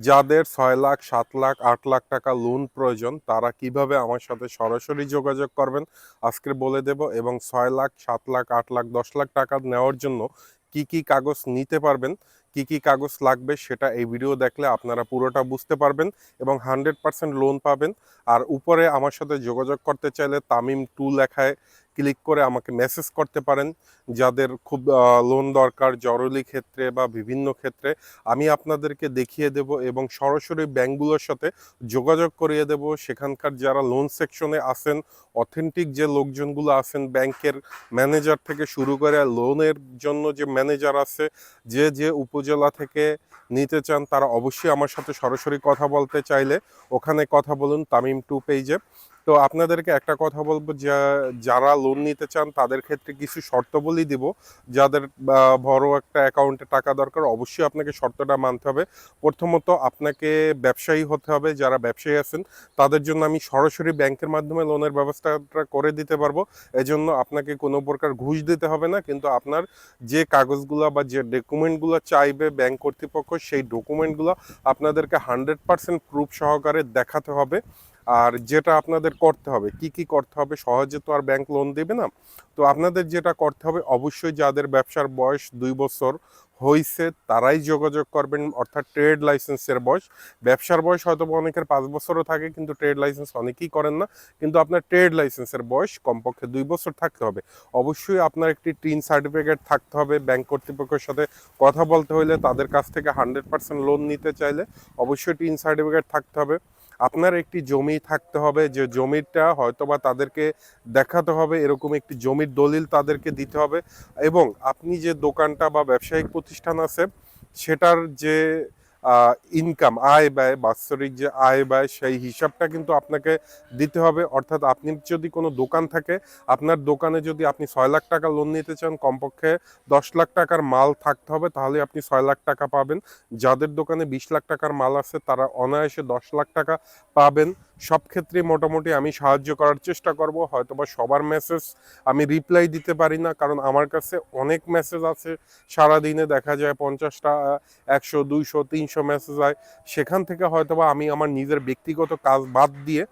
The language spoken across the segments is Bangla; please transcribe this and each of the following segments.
যাদের ছয় লাখ, সাত লাখ, আট লাখ টাকা লোন প্রয়োজন, তারা কীভাবে আমার সাথে সরাসরি যোগাযোগ করবেন? আজকে বলে দেব এবং ছয় লাখ, সাত লাখ, আট লাখ, দশ লাখ টাকা নেওয়ার জন্য কি কি কাগজ নিতে পারবেন? কি কি কাগজ লাগবে? সেটা এই ভিডিও দেখলে আপনারা পুরোটা বুঝতে পারবেন এবং হান্ড্রেড পার্সেন্ট লোন পাবেন। আর উপরে আমার সাথে যোগাযোগ করতে চাইলে তামিম টু লেখায় ক্লিক করে আমাকে মেসেজ করতে পারেন। যাদের খুব লোন দরকার, জরুরি ক্ষেত্রে বা বিভিন্ন ক্ষেত্রে, আমি আপনাদেরকে দেখিয়ে দেব এবং সরাসরি ব্যাংকগুলোর সাথে যোগাযোগ করিয়ে দেব। সেখানকার যারা লোন সেকশনে আছেন অথেন্টিক যে লোকজনগুলো আছেন, ব্যাংকের ম্যানেজার থেকে শুরু করে লোনের জন্য যে ম্যানেজার আছে, যে যে উপজেলা থেকে নিতে চান, তারা অবশ্যই আমার সাথে সরাসরি কথা বলতে চাইলে, ওখানে কথা বলুন তামিম টু পেজে। তো আপনাদেরকে একটা কথা বলব, যে, যারা লোন নিতে চান তাদের ক্ষেত্রে কিছু শর্তাবলী দিব। যাদের বড় একটা অ্যাকাউন্টে টাকা দরকার, অবশ্যই আপনাকে শর্তটা মানতে হবে। প্রথমত আপনাকে ব্যবসায়ী হতে হবে, যারা ব্যবসায়ী আছেন, তাদের জন্য আমি সরাসরি ব্যাংকের মাধ্যমে লোনের ব্যবস্থাটা করে দিতে পারব। এজন্য আপনাকে কোনো প্রকার ঘুষ দিতে হবে না, কিন্তু আপনার যে কাগজগুলো বা যে ডকুমেন্টগুলো চাইবে ব্যাংক কর্তৃপক্ষ, সেই ডকুমেন্টগুলো আপনাদেরকে হান্ড্রেড পার্সেন্ট প্রুফ সহকারে দেখাতে হবে। আর যেটা আপনাদের করতে হবে, কি কি করতে হবে, সহজে তো আর ব্যাংক লোন দেবে না। তো আপনাদের যেটা করতে হবে, অবশ্যই যাদের ব্যবসার বয়স দুই বছর হয়েছে তারাই যোগাযোগ করবেন, অর্থাৎ ট্রেড লাইসেন্সের বয়স। ব্যবসার বয়স হয়তো অনেকের পাঁচ বছরও থাকে, কিন্তু ট্রেড লাইসেন্স অনেকেই করেন না। কিন্তু আপনার ট্রেড লাইসেন্সের বয়স কমপক্ষে দুই বছর থাকতে হবে। অবশ্যই আপনার একটি টিন সার্টিফিকেট থাকতে হবে ব্যাংক কর্তৃপক্ষের সাথে কথা বলতে হলে তাদের কাছ থেকে হান্ড্রেড পার্সেন্ট লোন নিতে চাইলে অবশ্যই টিন সার্টিফিকেট থাকতে হবে। আপনার একটি জমি থাকতে হবে, যে জমিটা হয়তো বা তাদেরকে দেখাতে হবে, এরকম একটি জমির দলিল তাদেরকে দিতে হবে এবং আপনি যে দোকানটা বা ব্যবসায়িক প্রতিষ্ঠান আছে, সেটার যে ইনকাম আয় ব্যয়, বাৎসরিক যে আয় ব্যয়, সেই হিসাবটা কিন্তু আপনাকে দিতে হবে। অর্থাৎ আপনি যদি কোনো দোকান থাকে, আপনার দোকানে যদি আপনি ছয় লাখ টাকা লোন নিতে চান, কমপক্ষে দশ লাখ টাকার মাল থাকতে হবে, তাহলে আপনি ছয় লাখ টাকা পাবেন। যাদের দোকানে বিশ লাখ টাকার মাল আছে, তারা অনায়াসে দশ লাখ টাকা পাবেন। সব ক্ষেত্রে মোটামুটি আমি সাহায্য করার চেষ্টা করব, হয়তোবা সবার মেসেজ আমি রিপ্লাই দিতে পারি না, কারণ আমার কাছে অনেক মেসেজ আছে। সারা দিনে দেখা যায় পঞ্চাশটা, একশো, দুইশো, তিনশো মেসেজ হয় সেখান থেকে হয়তোবা আমি আমার নিজের ব্যক্তিগত কাজ বাদ দিয়ে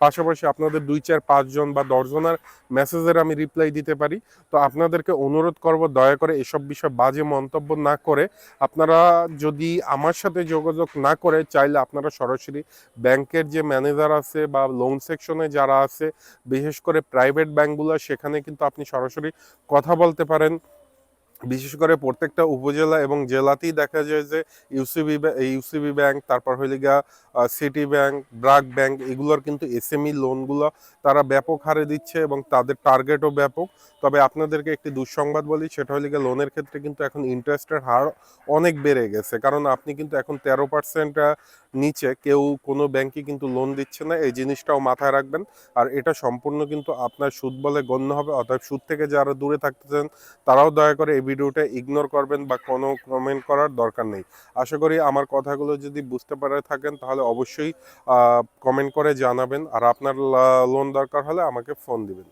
পাশাপাশি আপনাদের দুই চার পাঁচজন বা দশজনের মেসেজের আমি রিপ্লাই দিতে পারি। তো আপনাদেরকে অনুরোধ করব, দয়া করে এসব বিষয়ে বাজে মন্তব্য না করে আপনারা যদি আমার সাথে যোগাযোগ না করে, চাইলে আপনারা সরাসরি ব্যাংকের যে ম্যানেজার আছে বা লোন সেকশনে যারা আছে, বিশেষ করে প্রাইভেট ব্যাংকগুলো সেখানে কিন্তু আপনি সরাসরি কথা বলতে পারেন। বিশেষ করে প্রত্যেকটা উপজেলা এবং জেলাতেই দেখা যায় যে ইউসিবি ইউসিবি ব্যাংক তারপর হইলে গিয়া সিটি ব্যাংক ব্রাক ব্যাংক এগুলোর কিন্তু এসএমই লোনগুলো তারা ব্যাপক হারে দিচ্ছে এবং তাদের টার্গেটও ব্যাপক। তবে আপনাদেরকে একটি দুঃসংবাদ বলি, সেটা হলে গিয়ে লোনের ক্ষেত্রে কিন্তু এখন ইন্টারেস্টের হার অনেক বেড়ে গেছে। কারণ আপনি কিন্তু এখন তেরো পার্সেন্ট নিচে কেউ কোনো ব্যাংকে কিন্তু লোন দিচ্ছে না, এই জিনিসটাও মাথায় রাখবেন। আর এটা সম্পূর্ণ কিন্তু আপনার সুদ বলে গণ্য হবে অর্থাৎ সুদ থেকে যারা দূরে থাকতে চান তারাও দয়া করে এই ভিডিওটা ইগনোর করবেন বা কোনো কমেন্ট করার দরকার নেই। আশা করি আমার কথাগুলো যদি বুঝতে পারে থাকেন, তাহলে অবশ্যই কমেন্ট করে জানাবেন। আর আপনার লোন দরকার হলে আমাকে ফোন দিবেন।